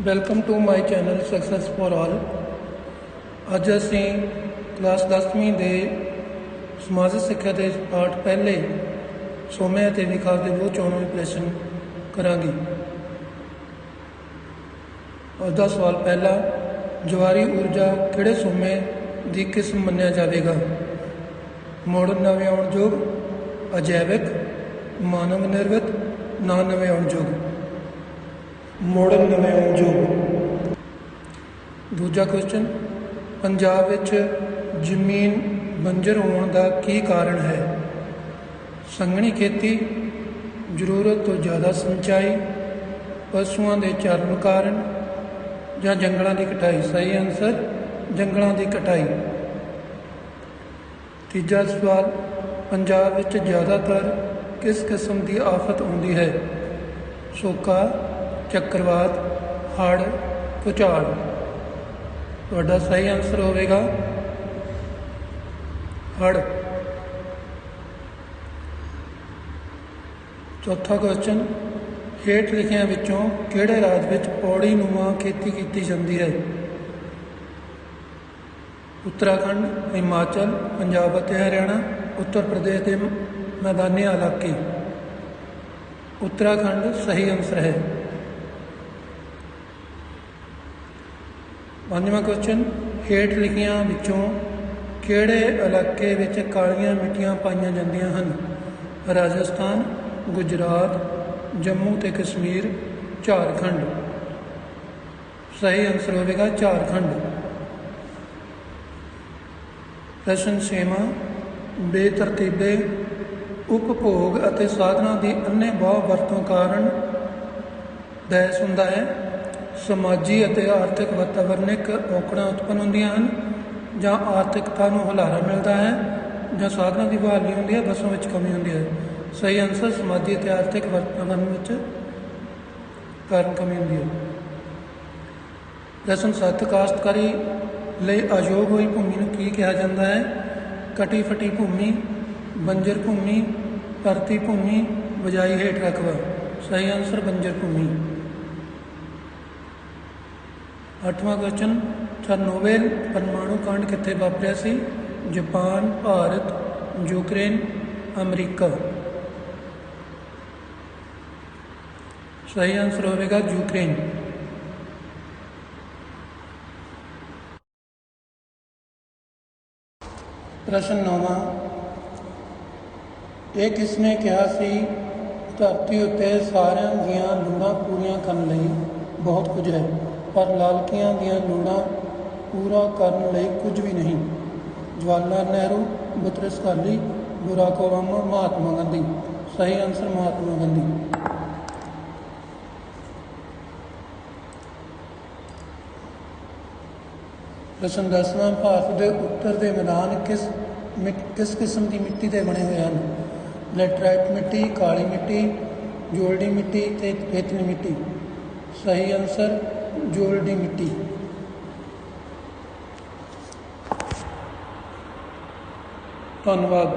Welcome to my channel success for all ਅੱਜ ਅਸੀਂ class 10ਵੀਂ ਦੇ ਸਮਾਜਿਕ ਸਿੱਖਿਆ ਦੇ ਪਾਠ ਪਹਿਲੇ ਸੋਮੇ ਅਤੇ ਵਿਕਾਸ ਦੇ ਬਹੁਤ ਚੋਣਵੇਂ ਪ੍ਰਸ਼ਨ ਕਰਾਂਗੇ। ਅੱਜ ਦਾ ਸਵਾਲ ਪਹਿਲਾ, ਜਵਾਰੀ ਊਰਜਾ ਕਿਹੜੇ ਸੋਮੇ ਦੀ ਕਿਸਮ ਮੰਨਿਆ ਜਾਵੇਗਾ? ਮੋੜਨ ਯੋਗ, ਅਜੈਵਿਕ, ਮਾਨਵ ਨਿਰਮਿਤ ਨਾ ਯੋਗ। ਮੋੜਨ ਜੋ ਦੂਜਾ ਕੁਐਸਚਨ ਪੰਜਾਬ ਵਿੱਚ ਜ਼ਮੀਨ ਬੰਜਰ ਹੋਣ ਦਾ ਕੀ ਕਾਰਨ ਹੈ? ਸੰਘਣੀ ਖੇਤੀ, ਜ਼ਰੂਰਤ ਤੋਂ ਜ਼ਿਆਦਾ ਸਿੰਚਾਈ, ਪਸ਼ੂਆਂ ਦੇ ਚਰਨ ਕਾਰਨ, ਜਾਂ ਜੰਗਲਾਂ ਦੀ ਕਟਾਈ? ਸਹੀ ਆਨਸਰ ਜੰਗਲਾਂ ਦੀ ਕਟਾਈ। ਤੀਜਾ ਸਵਾਲ, ਪੰਜਾਬ ਵਿੱਚ ਜ਼ਿਆਦਾਤਰ ਕਿਸ ਕਿਸਮ ਦੀ ਆਫਤ ਆਉਂਦੀ ਹੈ? ਸੋਕਾ ਚੱਕਰਵਾਤ, ਹੜ੍ਹ, ਭੂਚਾਲ। ਤੁਹਾਡਾ ਸਹੀ ਆਨਸਰ ਹੋਵੇਗਾ ਹੜ੍ਹ। ਚੌਥਾ ਕੁਐਸਚਨ ਹੇਠ ਲਿਖਿਆਂ ਵਿੱਚੋਂ ਕਿਹੜੇ ਰਾਜ ਵਿੱਚ ਪੌੜੀ ਨੂੰਮਾਂ ਖੇਤੀ ਕੀਤੀ ਜਾਂਦੀ ਹੈ? ਉੱਤਰਾਖੰਡ, ਹਿਮਾਚਲ, ਪੰਜਾਬ ਅਤੇ ਹਰਿਆਣਾ, ਉੱਤਰ ਪ੍ਰਦੇਸ਼ ਦੇ ਮੈਦਾਨੀ ਇਲਾਕੇ। ਉੱਤਰਾਖੰਡ ਸਹੀ ਆਨਸਰ ਹੈ। ਪੰਜਵਾਂ ਕੁਐਸਚਨ ਹੇਠ ਲਿਖੀਆਂ ਵਿੱਚੋਂ ਕਿਹੜੇ ਇਲਾਕੇ ਵਿੱਚ ਕਾਲੀਆਂ ਮਿੱਟੀਆਂ ਪਾਈਆਂ ਜਾਂਦੀਆਂ ਹਨ? ਰਾਜਸਥਾਨ, ਗੁਜਰਾਤ, ਜੰਮੂ ਤੇ ਕਸ਼ਮੀਰ, ਝਾਰਖੰਡ। ਸਹੀ ਆਨਸਰ ਹੋਵੇਗਾ ਝਾਰਖੰਡ। ਪ੍ਰਸ਼ਨ ਛੇਵਾਂ, ਬੇਤਰਤੀਬੇ, ਉਪਭੋਗ ਅਤੇ ਸਾਧਨਾਂ ਦੀ ਅੰਨੇ ਬਹੁ ਵਰਤੋਂ ਕਾਰਨ ਦੈਸ ਹੁੰਦਾ ਹੈ। ਸਮਾਜੀ ਅਤੇ ਆਰਥਿਕ ਵਾਤਾਵਰਣਿਕ ਔਕੜਾਂ ਉਤਪੰਨ ਹੁੰਦੀਆਂ ਹਨ, ਜਾਂ ਆਰਥਿਕਤਾ ਨੂੰ ਹੁਲਾਰਾ ਮਿਲਦਾ ਹੈ, ਜਾਂ ਸਾਧਨਾਂ ਦੀ ਬਹਾਲੀ ਹੁੰਦੀ ਹੈ, ਵਸੋਂ ਵਿੱਚ ਕਮੀ ਹੁੰਦੀ ਹੈ। ਸਹੀ ਆਨਸਰ ਸਮਾਜੀ ਅਤੇ ਆਰਥਿਕ ਵਾਤਾਵਰਣ ਵਿੱਚ ਕਾਰਨ ਕਮੀ ਹੁੰਦੀ ਹੈ। ਪ੍ਰਸ਼ਨ ਸੱਤ, ਕਾਸ਼ਤਕਾਰੀ ਲਈ ਅਯੋਗ ਹੋਈ ਭੂਮੀ ਨੂੰ ਕੀ ਕਿਹਾ ਜਾਂਦਾ ਹੈ? ਕਟੀ ਫਟੀ ਭੂਮੀ, ਬੰਜਰ ਭੂਮੀ ਪਰਤੀ ਭੂਮੀ, ਬਜਾਈ ਹੇਠ ਰਕਬਾ। ਸਹੀ ਆਨਸਰ ਬੰਜਰ ਭੂਮੀ। ਅੱਠਵਾਂ ਕੁਐਸਚਨ ਚਰਨੋਬਿਲ ਪਰਮਾਣੂ ਕਾਂਡ ਕਿੱਥੇ ਵਾਪਰਿਆ ਸੀ? Japan, Bharat, Ukraine, America. ਸਹੀ ਆਨਸਰ ਹੋਵੇਗਾ ਯੂਕਰੇਨ। ਪ੍ਰਸ਼ਨ ਨੌਵਾਂ, ਇਹ ਕਿਸਨੇ ਕਿਹਾ ਸੀ, ਧਰਤੀ ਉੱਤੇ ਸਾਰਿਆਂ ਦੀਆਂ ਲੋੜਾਂ ਪੂਰੀਆਂ ਕਰਨ ਲਈ ਬਹੁਤ ਕੁਝ ਹੈ? ਪਰ ਲਾਲਕੀਆਂ ਦੀਆਂ ਲੋੜਾਂ ਪੂਰਾ ਕਰਨ ਲਈ ਕੁਝ ਵੀ ਨਹੀਂ। Jawahar Lal Nehru, Boutros Gandhi Barack Obama, Mahatma Gandhi. ਸਹੀ ਆਨਸਰ ਮਹਾਤਮਾ ਗਾਂਧੀ। ਪ੍ਰਸ਼ਨ ਦਸਵਾਂ, ਭਾਰਤ ਦੇ ਉੱਤਰ ਦੇ ਮੈਦਾਨ ਕਿਸ ਮਿੱਟ- ਕਿਸ ਕਿਸਮ ਦੀ ਮਿੱਟੀ ਦੇ ਬਣੇ ਹੋਏ ਹਨ? ਲੈਟਰਾਈਟ ਮਿੱਟੀ, ਕਾਲੀ ਮਿੱਟੀ ਜੋਲਡੀ ਮਿੱਟੀ ਤੇ ਰੇਤਲੀ ਮਿੱਟੀ। ਸਹੀ ਆਨਸਰ ਜੋਲਡੀ ਮਿੱਟੀ। ਧੰਨਵਾਦ।